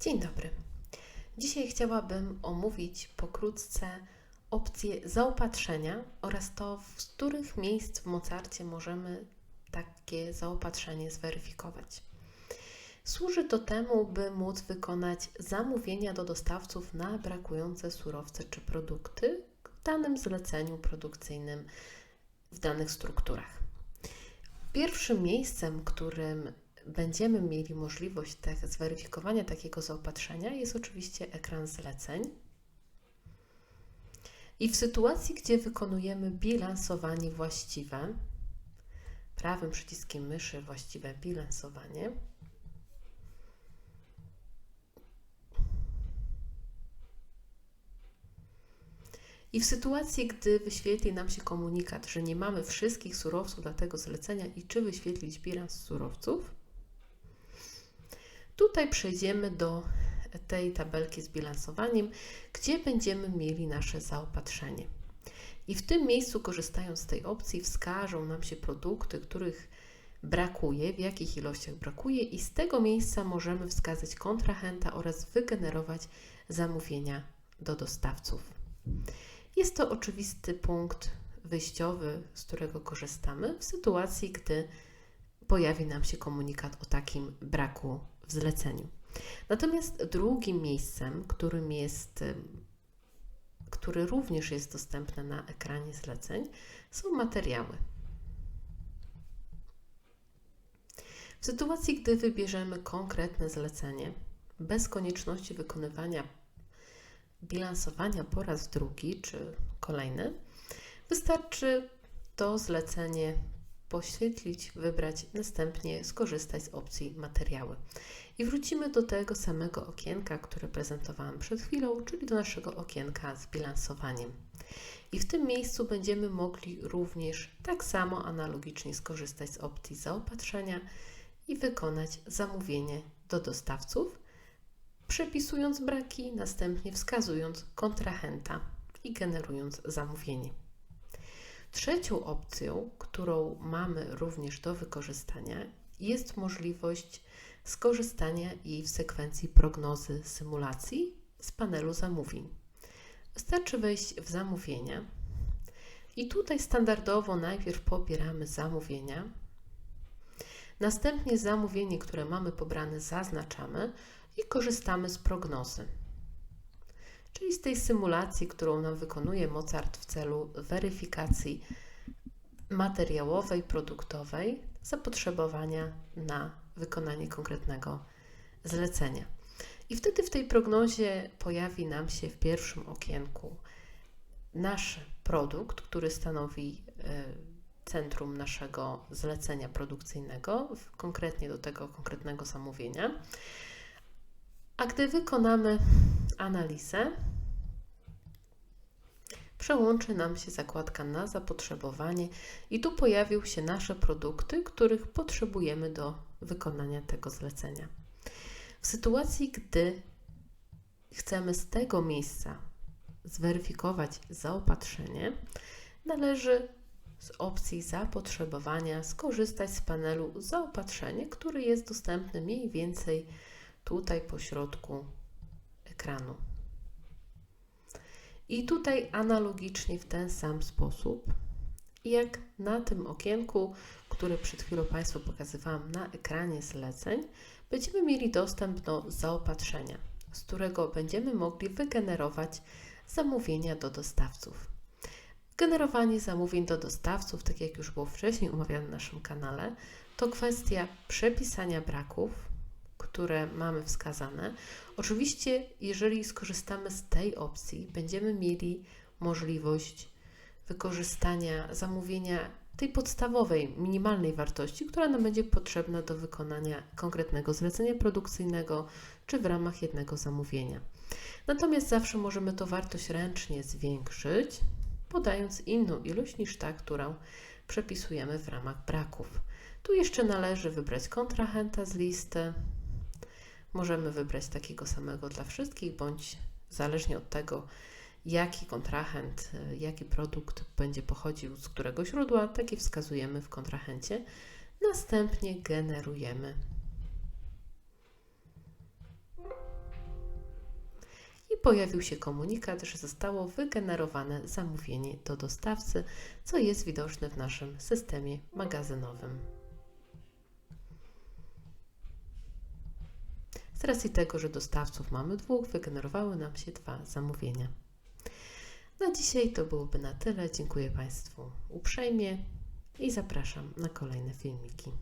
Dzień dobry. Dzisiaj chciałabym omówić pokrótce opcje zaopatrzenia oraz to, z których miejsc w Mozarcie możemy takie zaopatrzenie zweryfikować. Służy to temu, by móc wykonać zamówienia do dostawców na brakujące surowce czy produkty w danym zleceniu produkcyjnym w danych strukturach. Pierwszym miejscem, którym będziemy mieli możliwość zweryfikowania takiego zaopatrzenia, jest oczywiście ekran zleceń. I w sytuacji, gdzie wykonujemy bilansowanie właściwe, prawym przyciskiem myszy właściwe bilansowanie, I w sytuacji, gdy wyświetli nam się komunikat, że nie mamy wszystkich surowców dla tego zlecenia i czy wyświetlić bilans surowców, tutaj przejdziemy do tej tabelki z bilansowaniem, gdzie będziemy mieli nasze zaopatrzenie. I w tym miejscu, korzystając z tej opcji, wskażą nam się produkty, których brakuje, w jakich ilościach brakuje, i z tego miejsca możemy wskazać kontrahenta oraz wygenerować zamówienia do dostawców. Jest to oczywisty punkt wyjściowy, z którego korzystamy w sytuacji, gdy pojawi nam się komunikat o takim braku w zleceniu. Natomiast drugim miejscem, którym jest, który również jest dostępny na ekranie zleceń, są materiały. W sytuacji, gdy wybierzemy konkretne zlecenie, bez konieczności wykonywania bilansowania po raz drugi czy kolejny, wystarczy to zlecenie poświetlić, wybrać, następnie skorzystać z opcji materiały. I wrócimy do tego samego okienka, które prezentowałam przed chwilą, czyli do naszego okienka z bilansowaniem. I w tym miejscu będziemy mogli również tak samo analogicznie skorzystać z opcji zaopatrzenia i wykonać zamówienie do dostawców, przepisując braki, następnie wskazując kontrahenta i generując zamówienie. Trzecią opcją, którą mamy również do wykorzystania, jest możliwość skorzystania jej w sekwencji prognozy symulacji z panelu zamówień. Wystarczy wejść w zamówienia i tutaj standardowo najpierw pobieramy zamówienia, następnie zamówienie, które mamy pobrane, zaznaczamy i korzystamy z prognozy czyli z tej symulacji, którą nam wykonuje Mozart w celu weryfikacji materiałowej, produktowej zapotrzebowania na wykonanie konkretnego zlecenia. I wtedy w tej prognozie pojawi nam się w pierwszym okienku nasz produkt, który stanowi e, centrum naszego zlecenia produkcyjnego, konkretnie do tego konkretnego zamówienia. A gdy wykonamy analizę, przełączy nam się zakładka na zapotrzebowanie i tu pojawią się nasze produkty, których potrzebujemy do wykonania tego zlecenia. W sytuacji, gdy chcemy z tego miejsca zweryfikować zaopatrzenie, należy z opcji zapotrzebowania skorzystać z panelu zaopatrzenie, który jest dostępny mniej więcej tutaj po środku ekranu. I tutaj analogicznie w ten sam sposób, jak na tym okienku, które przed chwilą Państwu pokazywałam na ekranie zleceń, będziemy mieli dostęp do zaopatrzenia, z którego będziemy mogli wygenerować zamówienia do dostawców. Generowanie zamówień do dostawców, tak jak już było wcześniej omawiane na naszym kanale, to kwestia przepisania braków, które mamy wskazane. Oczywiście, jeżeli skorzystamy z tej opcji, będziemy mieli możliwość wykorzystania zamówienia tej podstawowej, minimalnej wartości, która nam będzie potrzebna do wykonania konkretnego zlecenia produkcyjnego czy w ramach jednego zamówienia. Natomiast zawsze możemy to wartość ręcznie zwiększyć, podając inną ilość niż ta, którą przepisujemy w ramach braków. Tu jeszcze należy wybrać kontrahenta z listy, Możemy wybrać takiego samego dla wszystkich, bądź zależnie od tego, jaki kontrahent, jaki produkt będzie pochodził z którego źródła, taki wskazujemy w kontrahencie. Następnie generujemy. i pojawił się komunikat, że zostało wygenerowane zamówienie do dostawcy, co jest widoczne w naszym systemie magazynowym. Racji tego, że dostawców mamy dwóch, wygenerowały nam się dwa zamówienia. Na dzisiaj to byłoby na tyle. Dziękuję Państwu uprzejmie i zapraszam na kolejne filmiki.